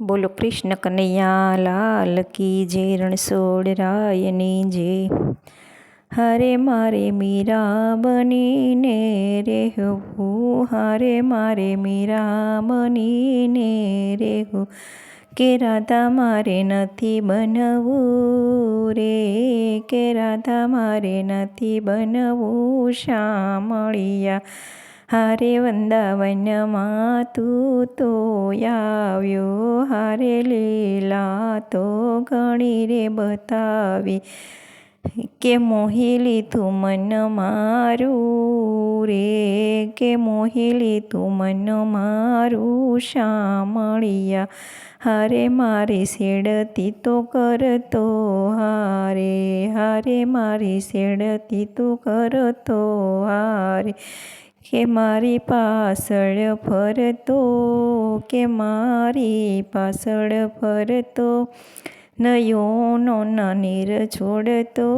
બોલો કૃષ્ણ કનૈયા, લાલ કી જે રણછોડ રાયની જે હરે મારે મીરા બનીને રહેવું, હરે મારે મીરા બનીને રહેવું. કે રાધા મારે નથી બનવું રે, કે રાધા મારે નથી બનવું શામળિયા હારે વંદાવનમાં તું તો આવ્યો હારે લીલા તો ઘણી રે બતાવી કે મોહી લીધું મન મારું રે કે મોહી લીધું મન મારું શામળિયા હારે મારી શેડતી તો કરતો હારે હારે મારી શેડતી તો કરતો હારે કે મારી પાછળ ફરતો, કે મારી પાછળ ફરતો, નયોનો નાનીર છોડતો,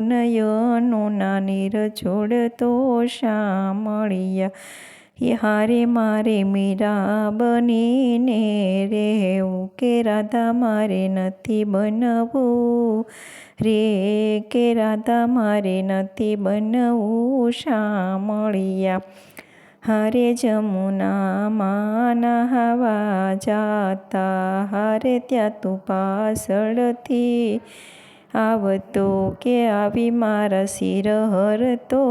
નયોનો નાનીર છોડતો, શામળિયા, એ હારે મારે મીરા બનીને રહેવું, કે રાધા મારે નથી બનવું રે કે રાધા, મારે નથી બનવું શામળિયા. હારે જમુનામાં નહાવા જાતા, હારે ત્યાં તું પાછળથી આવતો કે આવી મારા શિર હરતો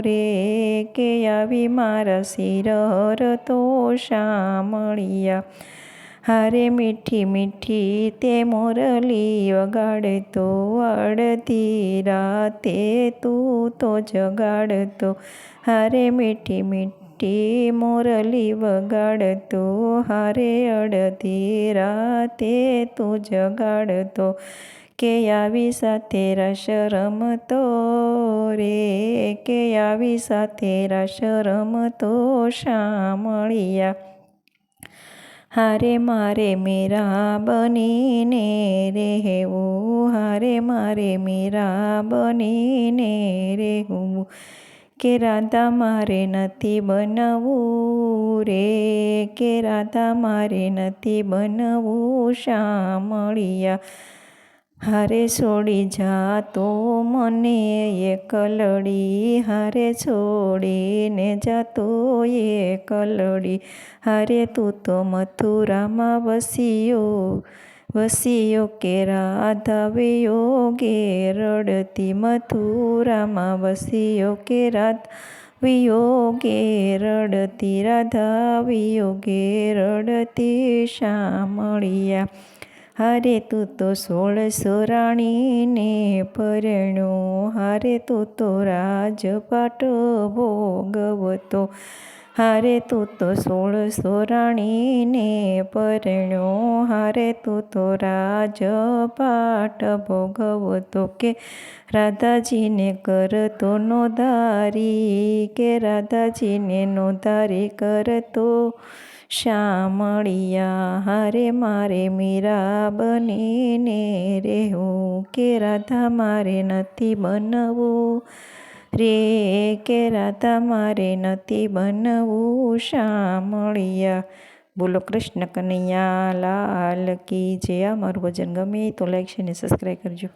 રે, કે આવી મારા શિર હરતો શામળિયા. હારે મીઠી મીઠી તે મોરલી વગાડતો અડધી રાતે તું તો જગાડતો હારે મીઠી મીઠી મોરલી વગાડતો હારે અડધી રાતે તું જગાડતો કે આવી સાથે રસ રમતો રે કે આવી સાથે રસ રમતો શામળિયા હારે મારે મેરા બનીને રહેવું હારે મારે મેરા બનીને રહેવું કે રાધા મારે નથી બનવું રે કે રાધા મારે નથી બનવું શામળિયા હારે છોડી જા તો મને એ કલડી હારે છોડીને જાતો એકલડી કલડી હારે તું તો મથુરામાં વસીયો વસીયો કે રાધા વિયોગે રડતી મથુરામાં વસીયો કે રાધા વિયોગે રડતી રાધા વિયોગે રડતી શામળિયા. હારે તું તો સોળ સોરાણીને પરણો હારે તું તો રાજપાટ ભોગવતો, હારે તું તો સોળ સોરાણીને પરણો હારે તું તો રાજપાટ ભોગવતો, કે રાધાજીને કરતો નોધારી, કે રાધાજીને નોધારી કરતો શામળિયા હારે મારે મીરા બનીને રહેવું કે રાધા મારે નથી બનવું રે કે રાધા મારે નથી બનવું શામળિયા બોલો કૃષ્ણ કનૈયા લાલ કી જે આ મારું ભજન ગમે તો લાઈક છે ને સબસ્ક્રાઈબ કરજો